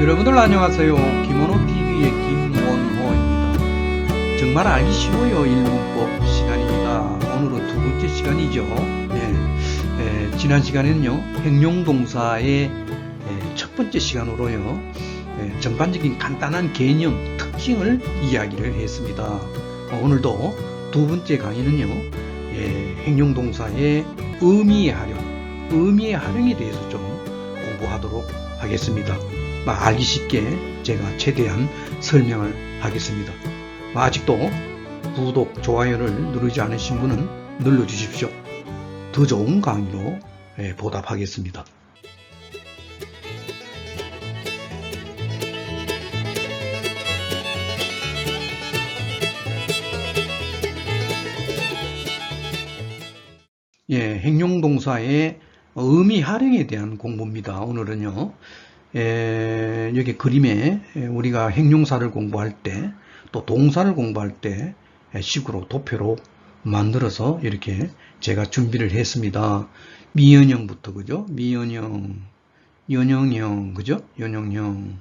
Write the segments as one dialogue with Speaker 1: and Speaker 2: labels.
Speaker 1: 여러분들 안녕하세요. 김원호TV의 김원호입니다. 정말 알기 쉬워요. 일문법 시간입니다. 오늘은 두 번째 시간이죠. 예, 예, 지난 시간에는요, 행용동사의 예, 첫 번째 시간으로요, 예, 전반적인 간단한 개념, 특징을 이야기를 했습니다. 어, 오늘도 두 번째 강의는요, 예, 행용동사의 의미의 활용, 의미의 활용에 대해서 좀 공부하도록 하겠습니다. 뭐 알기 쉽게 제가 최대한 설명을 하겠습니다. 뭐 아직도 구독, 좋아요를 누르지 않으신 분은 눌러주십시오. 더 좋은 강의로 예, 보답하겠습니다. 예, 행용동사의 의미 활용에 대한 공부입니다. 오늘은요. 에, 여기 그림에 우리가 행용사를 공부할 때 또 동사를 공부할 때 식으로 도표로 만들어서 이렇게 제가 준비를 했습니다. 미연형부터 그죠? 미연형, 연형형 그죠? 연형형,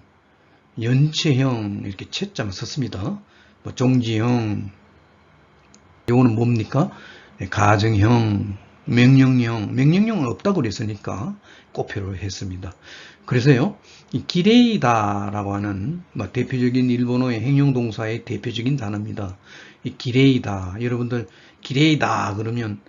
Speaker 1: 연체형 이렇게 채점을 썼습니다. 뭐 종지형, 요거는 뭡니까? 가정형, 명령형, 명령형은 없다고 그랬으니까 꼬표를 했습니다. 그래서요, 이 기레이다라고 하는 뭐 대표적인 일본어의 행용동사의 대표적인 단어입니다. 이 기레이다, 여러분들 기레이다 그러면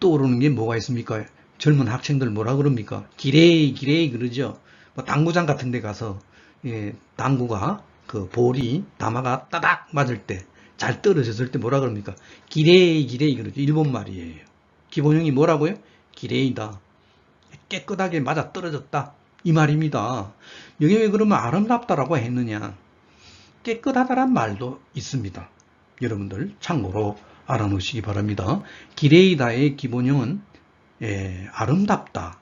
Speaker 1: 떠오르는 게 뭐가 있습니까? 젊은 학생들 뭐라 그럽니까? 기레이, 기레이 그러죠. 뭐 당구장 같은 데 가서 예, 당구가 그 볼이 담아가 따닥 맞을 때 잘 떨어졌을 때 뭐라 그럽니까? 기레이, 기레이 그러죠. 일본 말이에요. 기본형이 뭐라고요? 기레이다. 깨끗하게 맞아 떨어졌다. 이 말입니다. 여기 왜 그러면 아름답다라고 했느냐? 깨끗하다란 말도 있습니다. 여러분들 참고로 알아놓으시기 바랍니다. 기레이다의 기본형은 예, 아름답다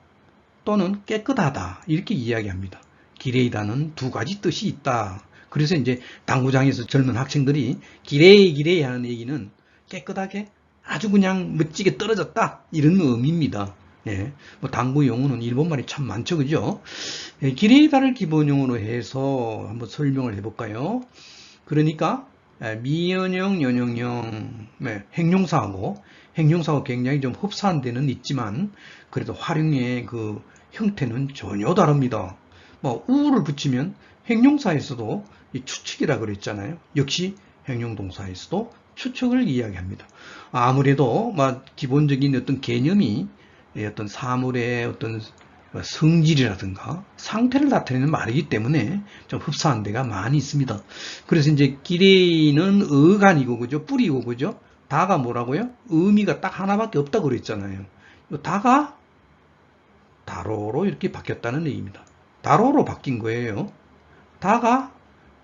Speaker 1: 또는 깨끗하다 이렇게 이야기합니다. 기레이다는 두 가지 뜻이 있다. 그래서 이제 당구장에서 젊은 학생들이 기레이 기레이 하는 얘기는 깨끗하게 아주 그냥 멋지게 떨어졌다 이런 의미입니다. 예, 뭐 당구 용어는 일본말이 참 많죠, 그죠? 예, 기레이다를 기본 용어로 해서 한번 설명을 해볼까요? 그러니까 예, 미연형, 연형형, 네, 행용사하고 행용사하고 굉장히 좀 흡사한 데는 있지만 그래도 활용의 그 형태는 전혀 다릅니다. 뭐 우를 붙이면 행용사에서도 이 추측이라 그랬잖아요. 역시 행용동사에서도 추측을 이야기합니다. 아무래도 막 기본적인 어떤 개념이 어떤 사물의 어떤 성질이라든가 상태를 나타내는 말이기 때문에 좀 흡사한 데가 많이 있습니다. 그래서 이제 기레이는 어간이고 그죠? 뿌리고 그죠? 다가 뭐라고요? 의미가 딱 하나밖에 없다고 그랬잖아요. 이 다가 다로로 이렇게 바뀌었다는 얘기입니다. 다로로 바뀐 거예요. 다가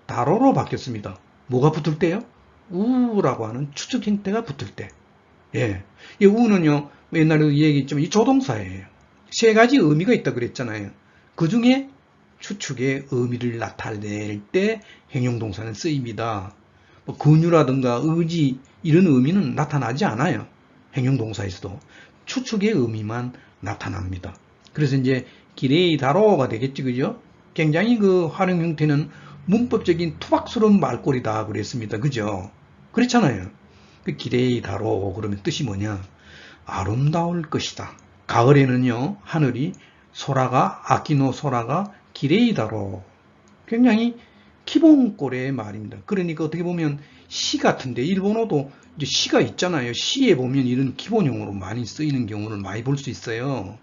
Speaker 1: 다로로 바뀌었습니다. 뭐가 붙을 때요? 우라고 하는 추측 형태가 붙을 때. 예. 이 우는요, 옛날에도 얘기했지만 이 조동사예요. 세 가지 의미가 있다 그랬잖아요. 그 중에 추측의 의미를 나타낼 때 행용동사는 쓰입니다. 뭐 근유라든가 의지 이런 의미는 나타나지 않아요. 행용동사에서도 추측의 의미만 나타납니다. 그래서 이제 기레이 다로가 되겠지 그죠? 굉장히 그 활용 형태는 문법적인 투박스러운 말꼬리다 그랬습니다. 그죠? 그렇잖아요. 그 기레이 다로 그러면 뜻이 뭐냐? 아름다울 것이다. 가을에는요 하늘이 소라가 아키노 소라가 기레이 다로 굉장히 기본꼴의 말입니다. 그러니까 어떻게 보면 시 같은데 일본어도 이제 시가 있잖아요. 시에 보면 이런 기본용어로 많이 쓰이는 경우를 많이 볼 수 있어요.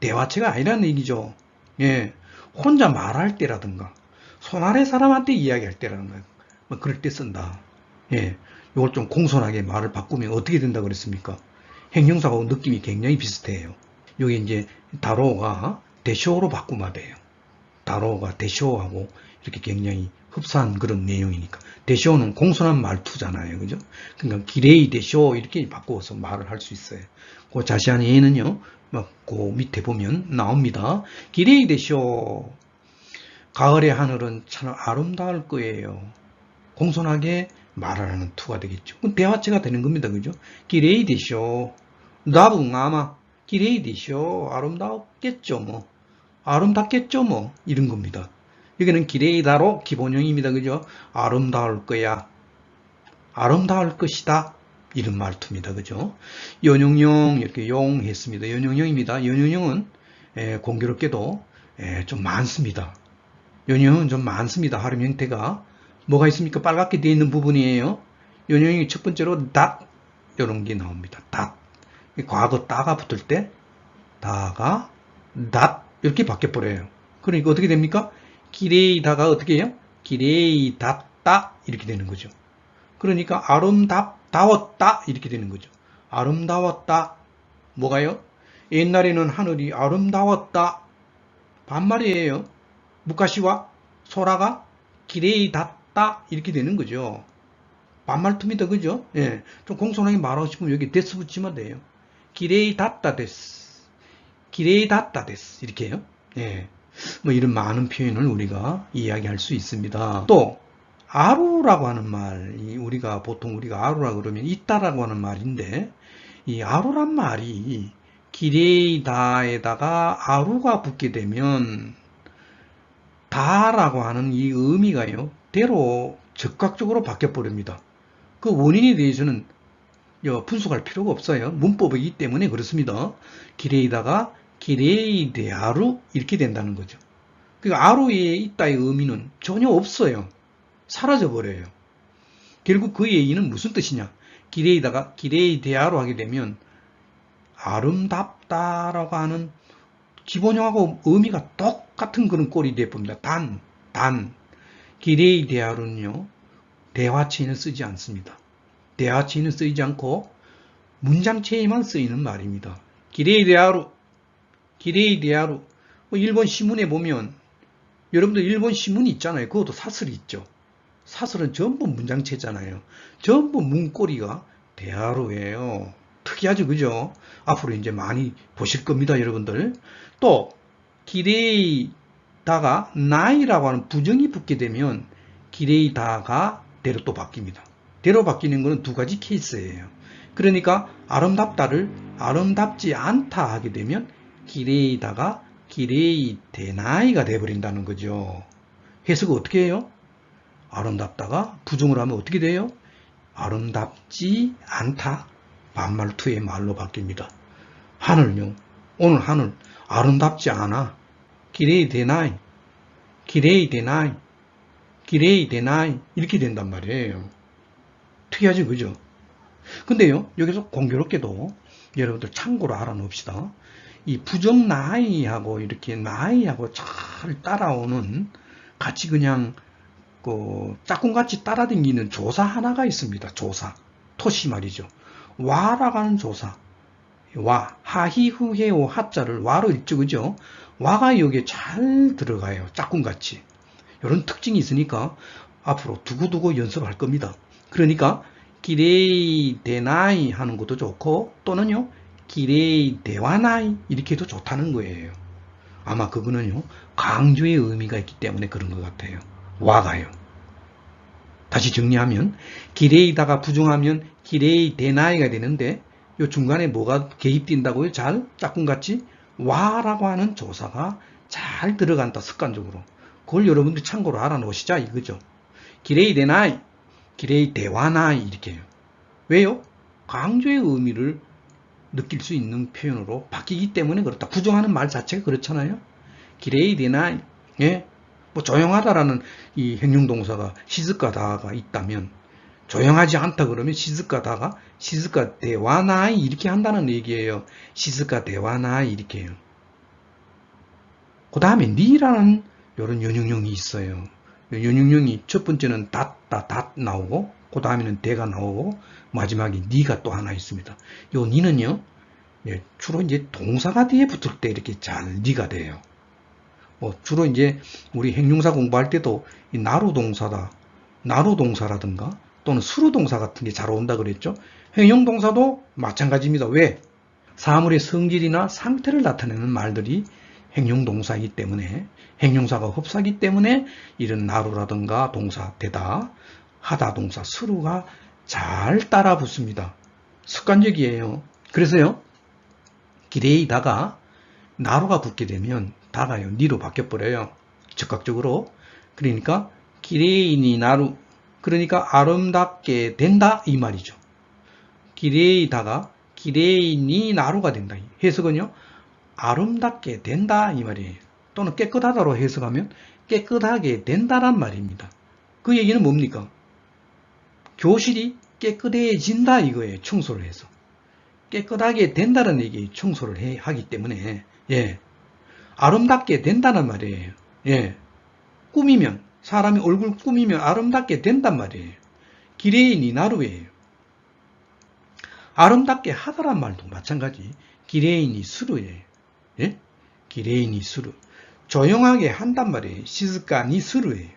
Speaker 1: 대화체가 아니라는 얘기죠. 예, 혼자 말할 때라든가 손 아래 사람한테 이야기할 때라든가 뭐 그럴 때 쓴다. 예, 이걸 좀 공손하게 말을 바꾸면 어떻게 된다 그랬습니까? 행형사하고 느낌이 굉장히 비슷해요. 여기 이제 다로가 대쇼로 바꾸면 돼요. 다로가 대쇼하고 이렇게 굉장히 흡사한 그런 내용이니까. 대쇼는 공손한 말투잖아요. 그죠? 그러니까 기레이 대쇼 이렇게 바꾸어서 말을 할 수 있어요. 그 자세한 예는요, 막, 그 밑에 보면 나옵니다. 기레이 대쇼. 가을의 하늘은 참 아름다울 거예요. 공손하게 말하는 투가 되겠죠. 그럼 대화체가 되는 겁니다. 그죠? 기레이 되쇼. 나붕 아마 기레이 되쇼. 아름답겠죠 뭐. 아름답겠죠 뭐. 이런 겁니다. 여기는 기레이다로 기본형입니다. 그죠? 아름다울 거야. 아름다울 것이다. 이런 말투입니다. 그죠? 연용형 이렇게 용 했습니다. 연용형입니다. 연용형은 에, 공교롭게도 에, 좀 많습니다. 연용형은 좀 많습니다. 발음 형태가 뭐가 있습니까? 빨갛게 되어 있는 부분이에요. 연용형이 첫 번째로 닷 이런 게 나옵니다. 닷 과거 따가 붙을 때 다가 닷 이렇게 바뀌어 버려요. 그러니까 어떻게 됩니까? 기레이다가 어떻게 해요? 기레이답다 이렇게 되는 거죠. 그러니까 아름답다웠다 이렇게 되는 거죠. 아름다웠다 뭐가요? 옛날에는 하늘이 아름다웠다 반말이에요. 무카시와 소라가 기레이답 다 이렇게 되는 거죠. 반말투입니다. 그죠? 예. 좀 공손하게 말하고 싶으면 여기 데스 붙이면 돼요. 기레이답다 데스. 기레이답다 데스. 이렇게 해요. 예. 뭐 이런 많은 표현을 우리가 이야기할 수 있습니다. 또 아루라고 하는 말, 이 우리가 보통 우리가 아루라 그러면 있다라고 하는 말인데 이 아루란 말이 기레이다에다가 아루가 붙게 되면 다라고 하는 이 의미가요 대로 즉각적으로 바뀌어 버립니다. 그 원인에 대해서는 여, 분석할 필요가 없어요. 문법이기 때문에 그렇습니다. 기레이다가 기레이데 아루 이렇게 된다는 거죠. 그 아루에 있다의 의미는 전혀 없어요. 사라져 버려요. 결국 그 얘기는 무슨 뜻이냐? 기레이다가 기레이데아로 하게 되면 아름답다라고 하는 기본형하고 의미가 똑같은 그런 꼴이 되어봅니다. 단, 단, 기레이데아로는요, 대화체에는 쓰지 않습니다. 대화체에는 쓰이지 않고 문장체에만 쓰이는 말입니다. 기레이데아루, 기레이데아루. 뭐 일본 신문에 보면 여러분들 일본 신문이 있잖아요. 그것도 사설이 있죠. 사설은 전부 문장체잖아요. 전부 문고리가 대하루예요. 특이하죠, 그죠? 앞으로 이제 많이 보실 겁니다, 여러분들. 또 기레이 다가 나이라고 하는 부정이 붙게 되면 기레이 다가 대로 또 바뀝니다. 대로 바뀌는 것은 두 가지 케이스예요. 그러니까 아름답다를 아름답지 않다 하게 되면 기레이 다가 기레이 대나이가 돼버린다는 거죠. 해석을 어떻게 해요? 아름답다가 부정을 하면 어떻게 돼요? 아름답지 않다. 반말 투의 말로 바뀝니다. 하늘요. 오늘 하늘 아름답지 않아. 기레이 되나이. 기레이 되나이. 기레이 되나이. 이렇게 된단 말이에요. 특이하지 그죠? 근데요. 여기서 공교롭게도 여러분들 참고로 알아놓읍시다. 이 부정 나이하고 이렇게 나이하고 잘 따라오는 같이 그냥 그 짝꿍같이 따라다니는 조사 하나가 있습니다. 조사. 토시 말이죠. 와라가는 조사. 와. 하히후해오 하자를 와로 읽죠. 그죠? 와가 여기에 잘 들어가요. 짝꿍같이. 이런 특징이 있으니까 앞으로 두고두고 연습할 겁니다. 그러니까 기레이 데나이 하는 것도 좋고 또는요 기레이 대와나이 이렇게 해도 좋다는 거예요. 아마 그거는요 강조의 의미가 있기 때문에 그런 것 같아요. 와가요. 다시 정리하면 기레이다가 부정하면 기레이 대나이가 되는데 요 중간에 뭐가 개입된다고요? 잘 짝꿍같이 와라고 하는 조사가 잘 들어간다 습관적으로. 그걸 여러분들 참고로 알아놓으시자 이거죠. 기레이 대나이, 기레이 대와나이 이렇게 해요. 왜요? 강조의 의미를 느낄 수 있는 표현으로 바뀌기 때문에 그렇다. 부정하는 말 자체가 그렇잖아요. 기레이 대나이, 예, 뭐 조용하다라는 이 행용동사가 시즈가다가 있다면 조용하지 않다 그러면 시즈가다가 시즈가 대와나이 이렇게 한다는 얘기예요. 시즈가 대와나이 이렇게 해요. 그 다음에 니라는 이런 연용형이 있어요. 연용형이 첫 번째는 닷다 닷 나오고 그 다음에는 대가 나오고 마지막에 니가 또 하나 있습니다. 요 니는요 예, 주로 이제 동사가 뒤에 붙을 때 이렇게 잘 니가 돼요. 뭐 주로 이제 우리 행용사 공부할 때도 이 나루 동사다, 나루 동사라든가 또는 수루 동사 같은 게 잘 온다 그랬죠. 행용 동사도 마찬가지입니다. 왜? 사물의 성질이나 상태를 나타내는 말들이 행용 동사이기 때문에 행용사가 흡사하기 때문에 이런 나루라든가 동사 되다, 하다 동사 수루가 잘 따라 붙습니다. 습관적이에요. 그래서요. 기레이다가 나루가 붙게 되면 다가요. 니로 바뀌어 버려요. 즉각적으로 그러니까 기레이니 나루 그러니까 아름답게 된다 이 말이죠. 기레이다가 기레이니 나루가 된다. 해석은요. 아름답게 된다 이 말이에요. 또는 깨끗하다로 해석하면 깨끗하게 된다란 말입니다. 그 얘기는 뭡니까? 교실이 깨끗해진다 이거예요. 청소를 해서. 깨끗하게 된다는 얘기 청소를 해, 하기 때문에 예. 아름답게 된다는 말이에요. 예. 꾸미면 사람이 얼굴 꾸미면 아름답게 된단 말이에요. 기레인이 나루예요. 아름답게 하다란 말도 마찬가지. 기레인이 수루예요. 예? 기레인이 수루. 조용하게 한단 말이에요. 시즈카니 수루예요.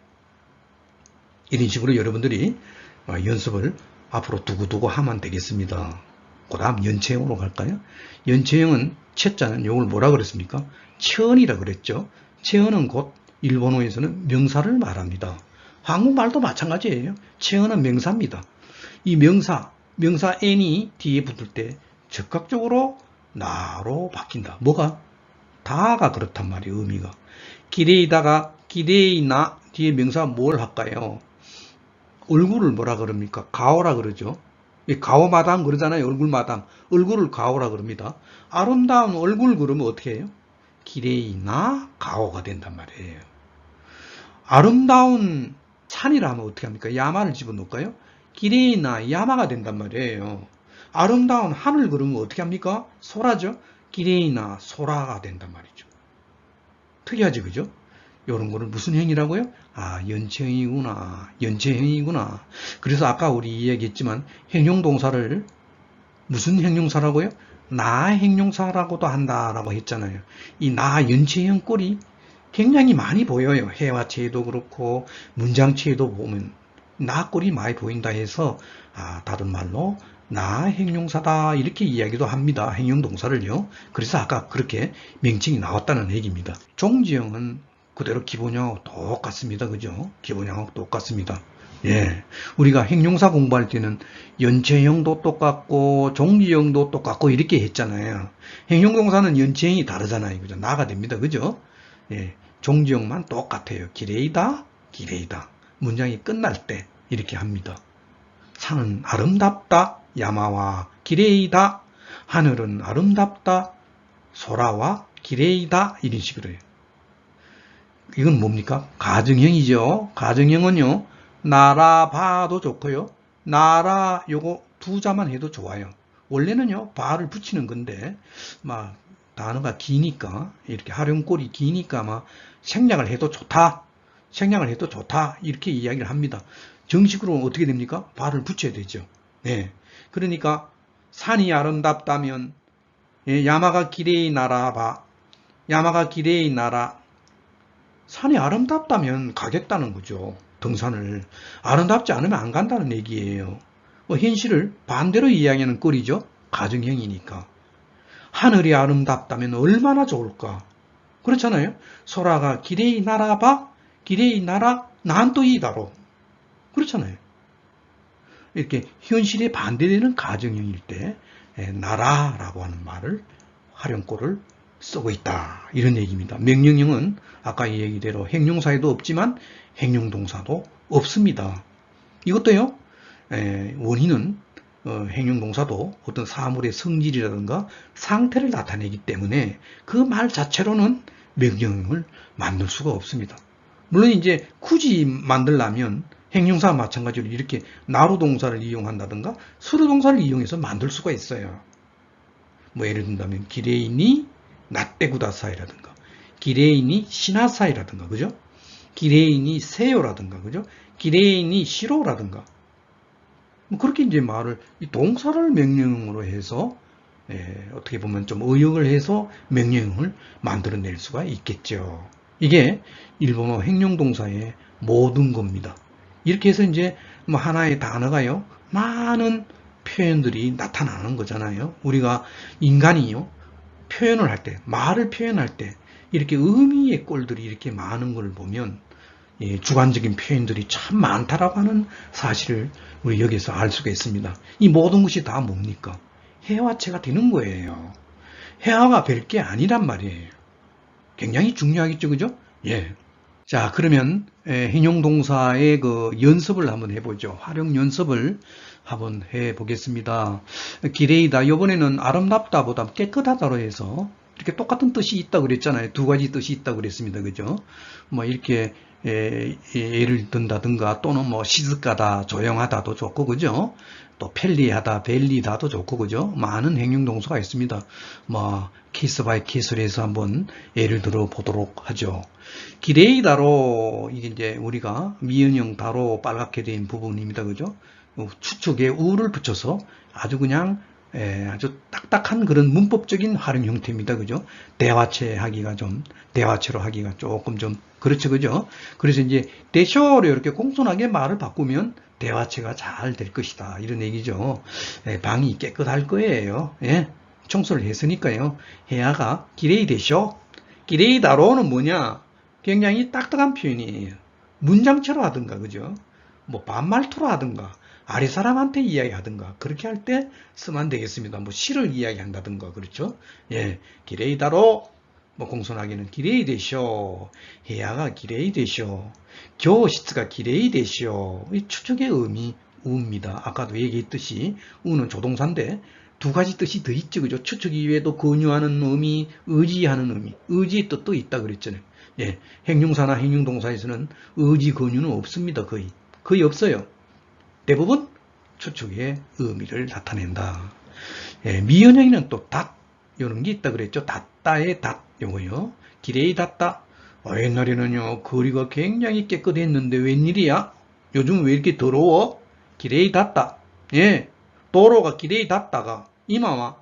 Speaker 1: 이런 식으로 여러분들이 어, 연습을 앞으로 두고두고 하면 되겠습니다. 그 다음 연체형으로 갈까요? 연체형은 채자는 요걸 뭐라 그랬습니까? 체언이라 그랬죠. 체언은 곧 일본어에서는 명사를 말합니다. 한국말도 마찬가지예요. 체언은 명사입니다. 이 명사, 명사 n이 뒤에 붙을 때 즉각적으로 나로 바뀐다. 뭐가? 다가 그렇단 말이에요. 의미가. 기레이다가 기레이나 뒤에 명사 뭘 할까요? 얼굴을 뭐라 그럽니까? 가오라 그러죠. 이 가오마담 그러잖아요. 얼굴마담. 얼굴을 가오라 그럽니다. 아름다운 얼굴 그러면 어떻게 해요? 기레이나 가오가 된단 말이에요. 아름다운 산이라면 어떻게 합니까? 야마를 집어넣을까요? 기레이나 야마가 된단 말이에요. 아름다운 하늘 그러면 어떻게 합니까? 소라죠? 기레이나 소라가 된단 말이죠. 특이하지, 그죠? 요런 거를 무슨 행위라고요? 아, 연체행위구나. 연체행위구나. 그래서 아까 우리 이야기했지만 행용동사를 무슨 행용사라고요? 나 행용사라고도 한다라고 했잖아요. 이 나 연체형 꼴이 굉장히 많이 보여요. 해와체에도 그렇고 문장체에도 보면 나 꼴이 많이 보인다 해서 아, 다른 말로 나 행용사다 이렇게 이야기도 합니다. 행용동사를요. 그래서 아까 그렇게 명칭이 나왔다는 얘기입니다. 종지형은 그대로 기본형하고 똑같습니다. 그죠? 기본형하고 똑같습니다. 예. 우리가 행용사 공부할 때는 연체형도 똑같고 종지형도 똑같고 이렇게 했잖아요. 행용동사는 연체형이 다르잖아요. 그죠? 나가 됩니다. 그죠? 예. 종지형만 똑같아요. 기레이다, 기레이다. 문장이 끝날 때 이렇게 합니다. 산은 아름답다, 야마와 기레이다. 하늘은 아름답다, 소라와 기레이다. 이런 식으로 해요. 이건 뭡니까? 가정형이죠. 가정형은요, 나라 봐도 좋고요. 나라 요거 두 자만 해도 좋아요. 원래는요, 바를 붙이는 건데, 막, 단어가 기니까, 이렇게 활용꼴이 기니까 막 생략을 해도 좋다. 생략을 해도 좋다. 이렇게 이야기를 합니다. 정식으로 어떻게 됩니까? 바를 붙여야 되죠. 네. 그러니까, 산이 아름답다면, 예, 야마가 기레이 나라 봐. 야마가 기레이 나라. 산이 아름답다면 가겠다는 거죠. 등산을. 아름답지 않으면 안 간다는 얘기예요. 뭐 현실을 반대로 이야기하는 꼴이죠. 가정형이니까. 하늘이 아름답다면 얼마나 좋을까. 그렇잖아요. 소라가 기레이 나라봐, 기레이 나라, 난 또 이다로. 그렇잖아요. 이렇게 현실에 반대되는 가정형일 때 에, 나라라고 하는 말을 활용꼴을 쓰고 있다. 이런 얘기입니다. 명령형은 아까 이 얘기대로 행용사에도 없지만 행용동사도 없습니다. 이것도요. 에, 원인은 어, 행용동사도 어떤 사물의 성질이라든가 상태를 나타내기 때문에 그 말 자체로는 명령을 만들 수가 없습니다. 물론 이제 굳이 만들려면 행용사와 마찬가지로 이렇게 나로 동사를 이용한다든가 수로 동사를 이용해서 만들 수가 있어요. 뭐 예를 든다면 기레인이 나떼구다사이라든가 기레인이 시나사이라든가 그죠? 기레인이 세요라든가 그죠? 기레인이 시로라든가 뭐 그렇게 이제 말을 이 동사를 명령으로 해서 예, 어떻게 보면 좀 의역을 해서 명령을 만들어낼 수가 있겠죠. 이게 일본어 행용동사의 모든 겁니다. 이렇게 해서 이제 뭐 하나의 단어가요 많은 표현들이 나타나는 거잖아요. 우리가 인간이요 표현을 할 때, 말을 표현할 때 이렇게 의미의 꼴들이 이렇게 많은 걸 보면 예, 주관적인 표현들이 참 많다라고 하는 사실을 우리 여기서 알 수가 있습니다. 이 모든 것이 다 뭡니까? 해화체가 되는 거예요. 해화가 별게 아니란 말이에요. 굉장히 중요하겠죠, 그죠? 예. 자, 그러면 에, 행용동사의 그 연습을 한번 해보죠. 활용 연습을 한번 해보겠습니다. 기레이다. 이번에는 아름답다보다 깨끗하다로 해서 이렇게 똑같은 뜻이 있다 그랬잖아요. 두 가지 뜻이 있다 그랬습니다. 그죠? 뭐 이렇게 에, 예를 든다든가 또는 뭐 시ዝ가다, 조용하다도 좋고 그죠? 또 편리하다, 벨리다도 좋고 그죠? 많은 행용 동사가 있습니다. 뭐 케이스 바이 케이스로 해서 한번 예를 들어 보도록 하죠. 기레이다로 이게 이제 우리가 미연형 다로 빨갛게 된 부분입니다. 그죠? 추측에 우를 붙여서 아주 그냥 에, 아주 딱딱한 그런 문법적인 활용 형태입니다. 그죠? 대화체 하기가 좀, 대화체로 하기가 조금 좀, 그렇죠. 그죠? 그래서 이제 대쇼로 이렇게 공손하게 말을 바꾸면 대화체가 잘 될 것이다. 이런 얘기죠. 에, 방이 깨끗할 거예요. 예? 청소를 했으니까요. 해야가 기레이 대쇼? 기레이 다로는 뭐냐? 굉장히 딱딱한 표현이에요. 문장체로 하든가, 그죠? 뭐 반말투로 하든가, 아래 사람한테 이야기하든가 그렇게 할 때 쓰면 되겠습니다. 뭐 시를 이야기한다든가 그렇죠? 예, 기레이다로 뭐 공손하게는 기레이 되쇼 해야가 기레이 되쇼 교시스가 기레이 되쇼 이 추측의 의미 우입니다. 아까도 얘기했듯이 우는 조동사인데 두 가지 뜻이 더 있죠. 그죠? 추측 이외에도 권유하는 의미, 의지하는 의미, 의지의 뜻도 있다 그랬잖아요. 예, 행용사나 행용동사에서는 의지 권유는 없습니다. 거의. 거의 없어요. 대부분 추측의 의미를 나타낸다. 예, 미연형에는 또 닷, 이런 게 있다 그랬죠. 닷다의 닷, 요거요. 기레이 닿다. 어, 옛날에는요, 거리가 굉장히 깨끗했는데 웬일이야? 요즘 왜 이렇게 더러워? 기레이 닿다. 예, 도로가 기레이 닿다가 이마와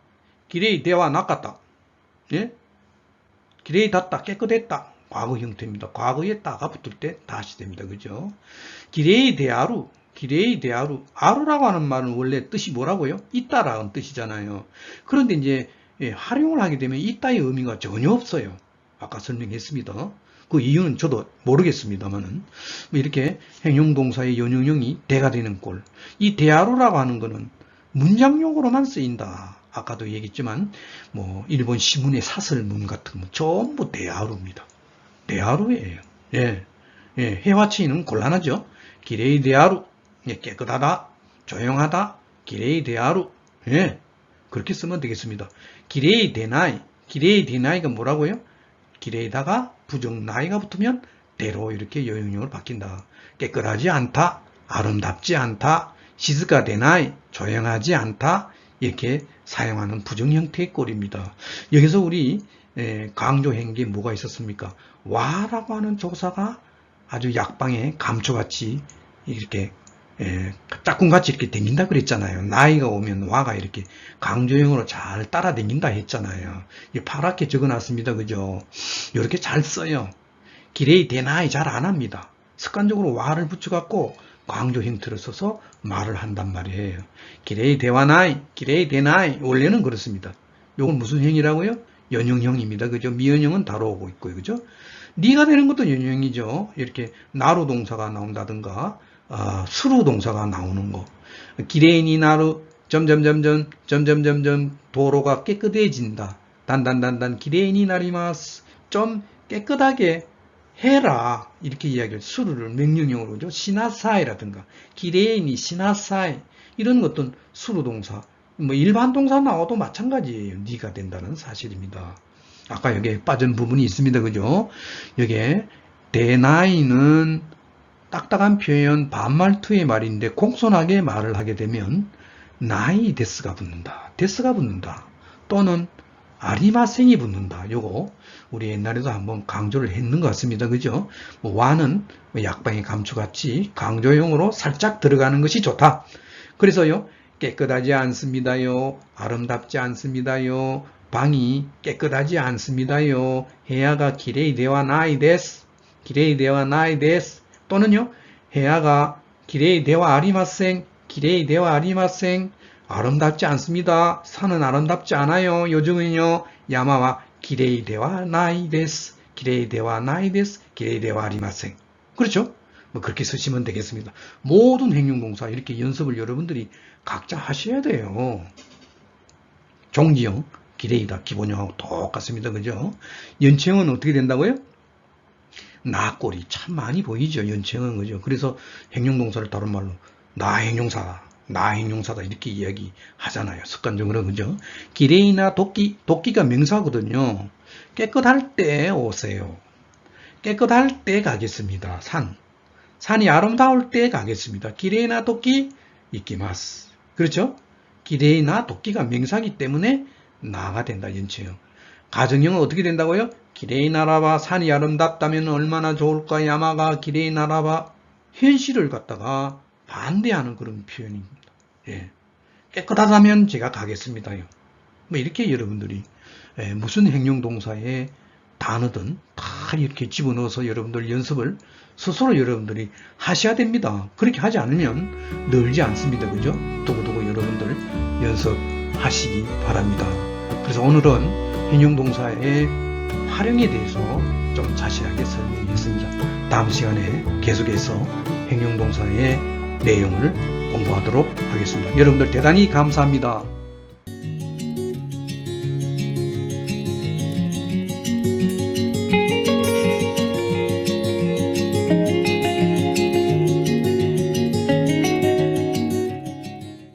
Speaker 1: 기레이 대화 낚았다. 예? 기레이 닿다, 깨끗했다. 과거 형태입니다. 과거에 따가 붙을 때 다시 됩니다. 그죠? 기레이 대하루, 기레이 대하루 아루라고 하는 말은 원래 뜻이 뭐라고요? 있다라는 뜻이잖아요. 그런데 이제 예, 활용을 하게 되면 있다의 의미가 전혀 없어요. 아까 설명했습니다. 그 이유는 저도 모르겠습니다만은 뭐 이렇게 행용동사의 연용형이 대가 되는 꼴. 이 대하루라고 하는 거는 문장용으로만 쓰인다. 아까도 얘기했지만 뭐 일본 시문의 사설문 같은 거 전부 대하루입니다. 대하루예요. 예. 예, 해화치는 곤란하죠. 기레이 대하루 예, 깨끗하다, 조용하다, 기레이 대하루. 예, 그렇게 쓰면 되겠습니다. 기레이 대나이, 기레이 대나이가 뭐라고요? 기레이다가 부정 나이가 붙으면 대로 이렇게 여용형으로 바뀐다. 깨끗하지 않다, 아름답지 않다, 시즈가 대나이, 조용하지 않다, 이렇게 사용하는 부정 형태의 꼴입니다. 여기서 우리 강조한 게 뭐가 있었습니까? 와라고 하는 조사가 아주 약방에 감초같이 이렇게 예, 짝꿍같이 이렇게 댕긴다 그랬잖아요. 나이가 오면 와가 이렇게 강조형으로 잘 따라 댕긴다 했잖아요. 파랗게 적어놨습니다. 그죠? 이렇게 잘 써요. 기레이 대나이 잘 안 합니다. 습관적으로 와를 붙여갖고 강조 형태를 써서 말을 한단 말이에요. 기레이 대와나이, 기레이 대나이 원래는 그렇습니다. 이건 무슨 형이라고요? 연용형입니다. 그죠? 미연형은 다뤄 오고 있고요. 그죠? 니가 되는 것도 연용이죠. 이렇게 나로 동사가 나온다든가 어, 수루 동사가 나오는 거. 기레인이 나루 점점점점 점점점점 도로가 깨끗해진다. 단단단단 기레인이 나리마스 좀 깨끗하게 해라 이렇게 이야기를 수루를 명령형으로 죠 시나사이라든가 기레인이 시나사이 이런 것도 수루 동사 뭐 일반 동사 나와도 마찬가지예요. 니가 된다는 사실입니다. 아까 여기에 빠진 부분이 있습니다. 그죠? 여기에 대나이는 딱딱한 표현 반말투의 말인데 공손하게 말을 하게 되면 나이 데스가 붙는다. 데스가 붙는다. 또는 아리마생이 붙는다. 요거 우리 옛날에도 한번 강조를 했는 것 같습니다. 그죠? 뭐 와는 뭐 약방의 감추같이 강조용으로 살짝 들어가는 것이 좋다. 그래서요. 깨끗하지 않습니다요. 아름답지 않습니다요. 방이 깨끗하지 않습니다요. 해야가 기레이 대와 나이 데스. 기레이 대와 나이 데스. 또는요, 해야가 기레이 대와 아리마생, 기레이 대와 아리마생, 아름답지 않습니다. 산은 아름답지 않아요. 요즘은요, 야마와 기레이 대와 나이 데스, 기레이 대와 나이 데스, 기레이 대와 아리마생. 그렇죠? 뭐 그렇게 쓰시면 되겠습니다. 모든 행용동사 이렇게 연습을 여러분들이 각자 하셔야 돼요. 종지형, 기레이다, 기본형하고 똑같습니다. 그죠? 연체형은 어떻게 된다고요? 나꼴이 참 많이 보이죠. 연체형은 그죠. 그래서 행용동사를 다른 말로 나 행용사다. 나 행용사다. 이렇게 이야기 하잖아요. 습관적으로. 그죠. 기레이나 도끼, 도끼가 명사거든요. 깨끗할 때 오세요. 깨끗할 때 가겠습니다. 산. 산이 아름다울 때 가겠습니다. 기레이나 도끼 이끼마스. 그렇죠? 기레이나 도끼가 명사기 때문에 나가 된다. 연체형. 가정형은 어떻게 된다고요? 기레이 나라바 산이 아름답다면 얼마나 좋을까 야마가 기레이 나라바 현실을 갖다가 반대하는 그런 표현입니다. 예. 깨끗하다면 제가 가겠습니다요. 뭐 이렇게 여러분들이 예, 무슨 행용동사의 단어든 다 이렇게 집어넣어서 여러분들 연습을 스스로 여러분들이 하셔야 됩니다. 그렇게 하지 않으면 늘지 않습니다. 그죠? 두고두고 여러분들 연습하시기 바랍니다. 그래서 오늘은 행용동사의 활용에 대해서 좀 자세하게 설명했습니다. 다음 시간에 계속해서 행용동사의 내용을 공부하도록 하겠습니다. 여러분들 대단히 감사합니다.